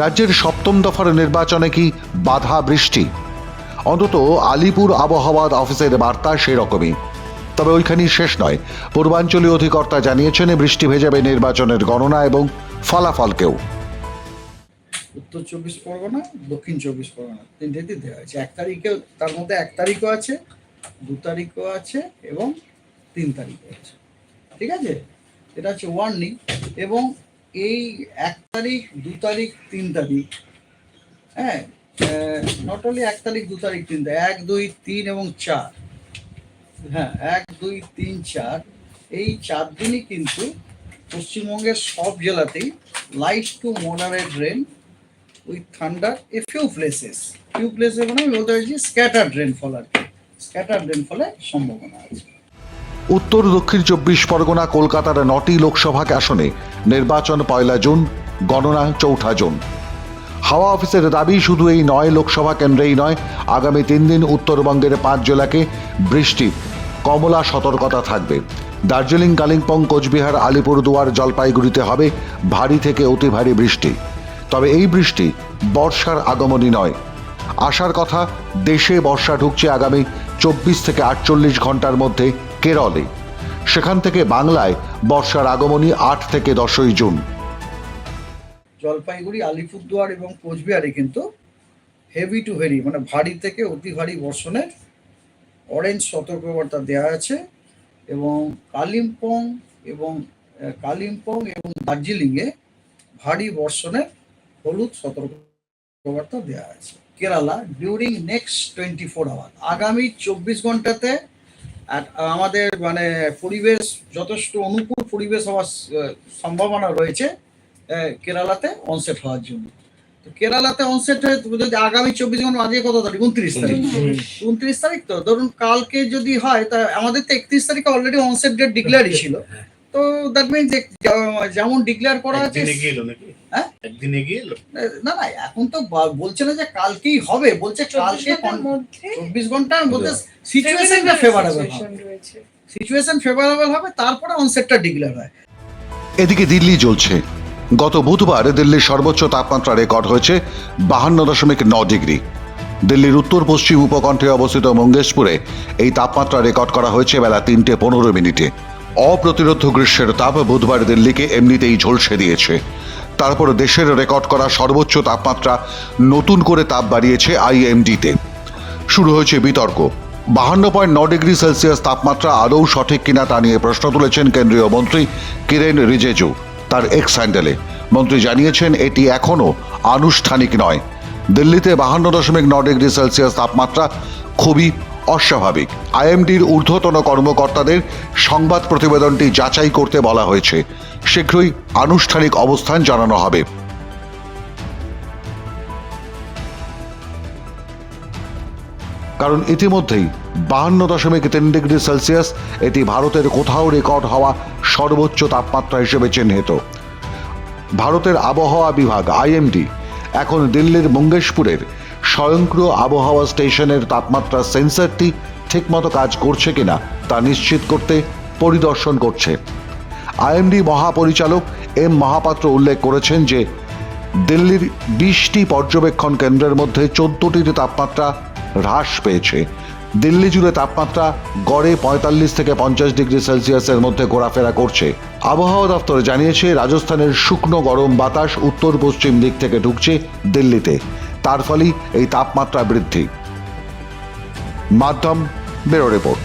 রাজ্যের সপ্তম দফার নির্বাচনে কি বাধা বৃষ্টি? অন্তত আলিপুর আবহাওয়া অফিসের বার্তা সেরকমই। তবে ওইখানেই শেষ নয়। পূর্বাঞ্চলীয় অধিকর্তা জানিয়েছেন, বৃষ্টি ভেজাবে নির্বাচনের গণনা এবং ফলাফলকেও। উত্তর চব্বিশ পরগনা, দক্ষিণ চব্বিশ পরগনা তিনটেতে দেওয়া হয়েছে। এক তারিখে, তার মধ্যে এক তারিখও আছে, দু তারিখও আছে এবং তিন তারিখও আছে। ঠিক আছে? এটা হচ্ছে ওয়ার্নিং এবং এই এক তারিখ, দু তারিখ, তিন তারিখ। হ্যাঁ নট অনলি এক তারিখ, দু তারিখ, তিন তারিখ, এক, দুই, তিন এবং চার। হ্যাঁ এক, দুই, তিন, চার। এই চার দিনই কিন্তু পশ্চিমবঙ্গের সব জেলাতেই light to moderate rain with thunder a few places few প্লেসে মানে আমি বলতে চাইছি স্ক্যাটার্ড রেনফল আর কি। স্ক্যাটার্ড রেনফলের সম্ভাবনা আছে। উত্তর দক্ষিণ চব্বিশ পরগনা, কলকাতার নটি লোকসভা আসনে নির্বাচন পয়লা জুন, গণনা চৌঠা জুন। হাওয়া অফিসের দাবি, শুধু এই নয়, লোকসভা কেন্দ্রেই নয়, আগামী তিন দিন উত্তরবঙ্গের পাঁচ জেলাকে বৃষ্টির কমলা সতর্কতা থাকবে। দার্জিলিং, কালিম্পং, কোচবিহার, আলিপুরদুয়ার জলপাইগুড়িতে হবে ভারী থেকে অতি ভারী বৃষ্টি। তবে এই বৃষ্টি বর্ষার আগমনী নয়। আসার কথা, দেশে বর্ষা ঢুকছে আগামী চব্বিশ থেকে আটচল্লিশ ঘণ্টার মধ্যে কেরলে। সেখান থেকে বাংলায় বর্ষার আগমনী আট থেকে দশই জুন। জলপাইগুড়ি, আলিপুরদুয়ার এবং কোচবিহারে কিন্তু হেভি টু হেভি মানে ভারী থেকে অতি ভারী বর্ষণের অরেঞ্জ সতর্কবার্তা দেওয়া আছে এবং কালিম্পং এবং কালিম্পং এবং দার্জিলিংয়ে ভারী বর্ষণের হলুদ সতর্কবার্তা দেওয়া আছে। Kerala during next twenty four hour আগামী চব্বিশ ঘন্টাতে এক- আমাদের মানে পরিবেশ যথেষ্ট অনুকূল পরিবেশ হওয়ার সম্ভাবনা রয়েছে কেরালাতে অনসেট হওয়ার জন্য। তো কেরালাতে অনসেট হয়ে যদি আগামী চব্বিশ ঘণ্টা আজকে কত তারিখ? উনত্রিশ তারিখ। উনত্রিশ। তারিখ তো ধরুন কালকে যদি হয় তা আমাদের তো একত্রিশ তারিখে অলরেডি অনসেট ডেট ডিক্লেয়ারই ছিল। তো দ্যাট মিনস যেমন ডিক্লেয়ার করা আছে একদিনে গিয়ে নাকি? হ্যাঁ? একদিনে গিয়ে না না এখন তো বলছে না যে কালকেই হবে বলছে কালকে চব্বিশ ঘণ্টার মধ্যে সিচুয়েশনটা ফেভারেবল হবে। সিচুয়েশন ফেভারেবল হবে তারপরে অনসেটটা ডিক্লেয়ার হয়। এদিকে দিল্লি জ্বলছে। গত বুধবার দিল্লির সর্বোচ্চ তাপমাত্রা রেকর্ড হয়েছে বাহান্ন দশমিক ন ডিগ্রি। দিল্লির উত্তর পশ্চিম উপকণ্ঠে অবস্থিত মঙ্গেশপুরে এই তাপমাত্রা রেকর্ড করা হয়েছে বেলা তিনটে পনেরো মিনিটে। অপ্রতিরোধ গ্রীষ্মের তাপ বুধবার দিল্লিকে এমনিতেই ঝলসে দিয়েছে। তারপর দেশের রেকর্ড করা সর্বোচ্চ তাপমাত্রা নতুন করে তাপ বাড়িয়েছে আইএমডিতে। শুরু হয়েছে বিতর্ক। বাহান্ন পয়েন্ট ন ডিগ্রি সেলসিয়াস তাপমাত্রা আদৌ সঠিক কিনা তা নিয়ে প্রশ্ন তুলেছেন কেন্দ্রীয় মন্ত্রী কিরেন রিজেজু। তার এক্স হ্যান্ডেলে। মন্ত্রী জানিয়েছেন, এটি এখনও আনুষ্ঠানিক নয়। দিল্লিতে বাহান্ন দশমিক ন ডিগ্রি সেলসিয়াস তাপমাত্রা খুবই অস্বাভাবিক। আইএমডির ঊর্ধ্বতন কর্মকর্তাদের সংবাদ প্রতিবেদনটি যাচাই করতে বলা হয়েছে। শীঘ্রই আনুষ্ঠানিক অবস্থান জানানো হবে। কারণ ইতিমধ্যেই বাহান্ন দশমিক তিন ডিগ্রি সেলসিয়াস এটি ভারতের কোথাও রেকর্ড হওয়া সর্বোচ্চ তাপমাত্রা হিসেবে চিহ্নিত। ভারতের আবহাওয়া বিভাগ, আইএমডি, এখন দিল্লির মঙ্গেশপুরের স্বয়ংক্রিয় আবহাওয়া স্টেশনের তাপমাত্রা সেন্সরটি ঠিকমতো কাজ করছে কিনা তা নিশ্চিত করতে পরিদর্শন করছে। আইএমডি মহাপরিচালক এম মহাপাত্র উল্লেখ করেছেন যে, দিল্লির বিশটি পর্যবেক্ষণ কেন্দ্রের মধ্যে চোদ্দটির তাপমাত্রা হ্রাস পেয়েছে। দিল্লি জুড়ে তাপমাত্রা গড়ে পঁয়তাল্লিশ থেকে পঞ্চাশ ডিগ্রি সেলসিয়াসের মধ্যে ঘোরাফেরা করছে। আবহাওয়া দপ্তর জানিয়েছে, রাজস্থানের শুকনো গরম বাতাস উত্তর পশ্চিম দিক থেকে ঢুকছে দিল্লিতে। তার ফলেই এই তাপমাত্রা বৃদ্ধি। মাধ্যম বেরো রিপোর্ট।